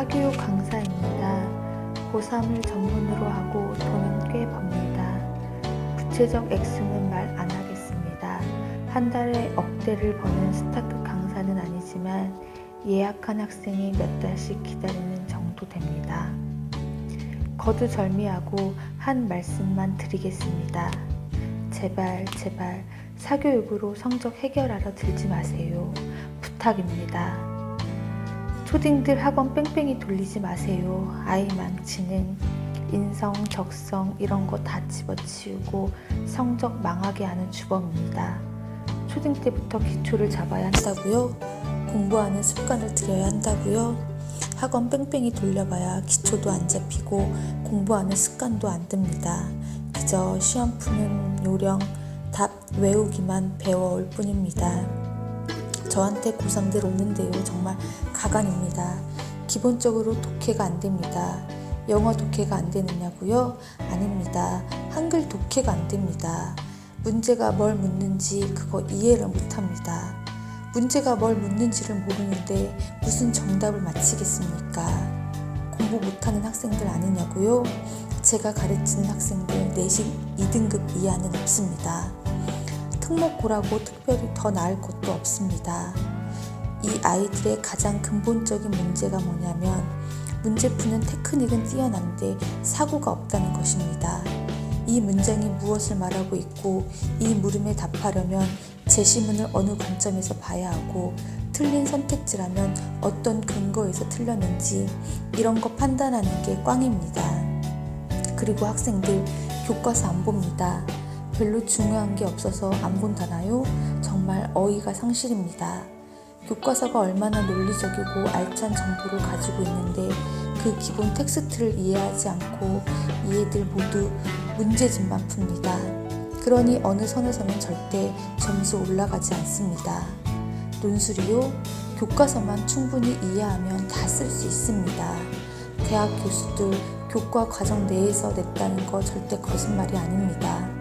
사교육 강사입니다. 고3을 전문으로 하고 돈은 꽤 법니다. 구체적 액수는 말 안 하겠습니다. 한 달에 억대를 버는 스타급 강사는 아니지만 예약한 학생이 몇 달씩 기다리는 정도 됩니다. 거두절미하고 한 말씀만 드리겠습니다. 제발, 제발 사교육으로 성적 해결하러 들지 마세요. 부탁입니다. 초딩들 학원 뺑뺑이 돌리지 마세요. 아이 망치는 인성, 적성 이런 거 다 집어치우고 성적 망하게 하는 주범입니다. 초딩 때부터 기초를 잡아야 한다고요? 공부하는 습관을 들여야 한다고요? 학원 뺑뺑이 돌려봐야 기초도 안 잡히고 공부하는 습관도 안 듭니다. 그저 시험 푸는 요령, 답 외우기만 배워올 뿐입니다. 저한테 고3들 오는데요. 정말 가관입니다. 기본적으로 독해가 안 됩니다. 영어 독해가 안 되느냐고요? 아닙니다. 한글 독해가 안 됩니다. 문제가 뭘 묻는지 그거 이해를 못 합니다. 문제가 뭘 묻는지를 모르는데 무슨 정답을 맞히겠습니까? 공부 못하는 학생들 아니냐고요? 제가 가르치는 학생들 내신 2등급 이하는 없습니다. 특목고라고 특별히 더 나을 것도 없습니다. 이 아이들의 가장 근본적인 문제가 뭐냐면 문제 푸는 테크닉은 뛰어난데 사고가 없다는 것입니다. 이 문장이 무엇을 말하고 있고 이 물음에 답하려면 제시문을 어느 관점에서 봐야 하고 틀린 선택지라면 어떤 근거에서 틀렸는지 이런 거 판단하는 게 꽝입니다. 그리고 학생들 교과서 안 봅니다. 별로 중요한 게 없어서 안 본다나요? 정말 어이가 상실입니다. 교과서가 얼마나 논리적이고 알찬 정보를 가지고 있는데 그 기본 텍스트를 이해하지 않고 이해들 모두 문제집만 풉니다. 그러니 어느 선에서는 절대 점수 올라가지 않습니다. 논술이요? 교과서만 충분히 이해하면 다 쓸 수 있습니다. 대학 교수들 교과 과정 내에서 냈다는 거 절대 거짓말이 아닙니다.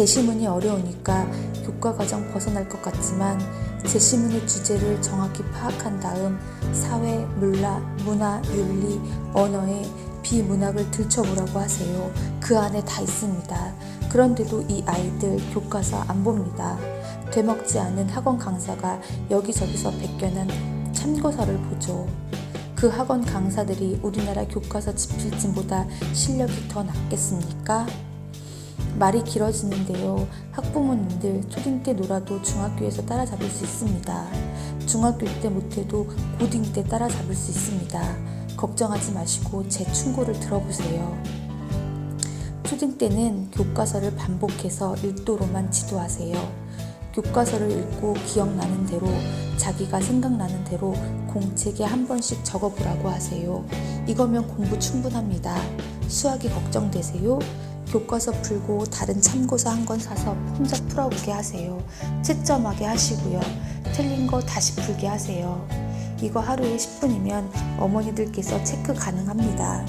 제시문이 어려우니까 교과 과정 벗어날 것 같지만 제시문의 주제를 정확히 파악한 다음 사회, 문화, 문화, 윤리, 언어의 비문학을 들춰보라고 하세요. 그 안에 다 있습니다. 그런데도 이 아이들 교과서 안 봅니다. 되먹지 않은 학원 강사가 여기저기서 베껴난 참고서를 보죠. 그 학원 강사들이 우리나라 교과서 집필진보다 실력이 더 낫겠습니까? 말이 길어지는데요. 학부모님들 초딩 때 놀아도 중학교에서 따라잡을 수 있습니다. 중학교 때 못해도 고딩 때 따라잡을 수 있습니다. 걱정하지 마시고 제 충고를 들어보세요. 초딩 때는 교과서를 반복해서 일도로만 지도하세요. 교과서를 읽고 기억나는 대로 자기가 생각나는 대로 공책에 한 번씩 적어보라고 하세요. 이거면 공부 충분합니다. 수학이 걱정되세요? 교과서 풀고 다른 참고서 한 권 사서 혼자 풀어보게 하세요. 채점하게 하시고요. 틀린 거 다시 풀게 하세요. 이거 하루에 10분이면 어머니들께서 체크 가능합니다.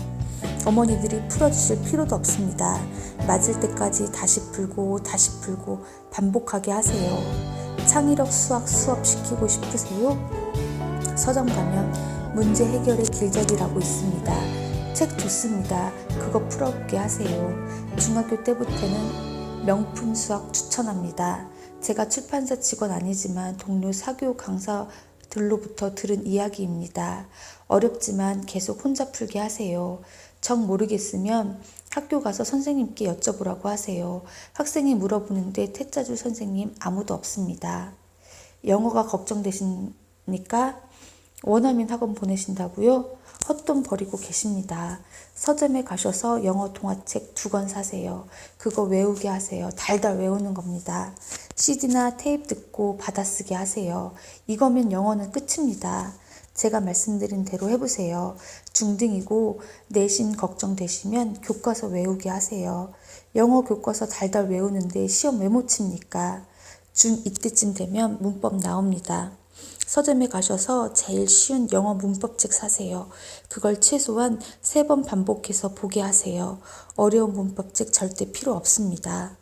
어머니들이 풀어주실 필요도 없습니다. 맞을 때까지 다시 풀고 다시 풀고 반복하게 하세요. 창의력 수학 수업 시키고 싶으세요? 서점 가면 문제 해결의 길잡이라고 있습니다. 책 좋습니다. 그거 풀어보게 하세요. 중학교 때부터는 명품 수학 추천합니다. 제가 출판사 직원 아니지만 동료 사교 강사들로부터 들은 이야기입니다. 어렵지만 계속 혼자 풀게 하세요. 정 모르겠으면 학교 가서 선생님께 여쭤보라고 하세요. 학생이 물어보는데 태짜줄 선생님 아무도 없습니다. 영어가 걱정되십니까? 원어민 학원 보내신다고요? 헛돈 버리고 계십니다. 서점에 가셔서 영어 동화책 두 권 사세요. 그거 외우게 하세요. 달달 외우는 겁니다. CD나 테이프 듣고 받아쓰게 하세요. 이거면 영어는 끝입니다. 제가 말씀드린 대로 해보세요. 중등이고 내신 걱정되시면 교과서 외우게 하세요. 영어 교과서 달달 외우는데 시험 왜 못 칩니까? 중 이때쯤 되면 문법 나옵니다. 서점에 가셔서 제일 쉬운 영어 문법책 사세요. 그걸 최소한 세 번 반복해서 보게 하세요. 어려운 문법책 절대 필요 없습니다.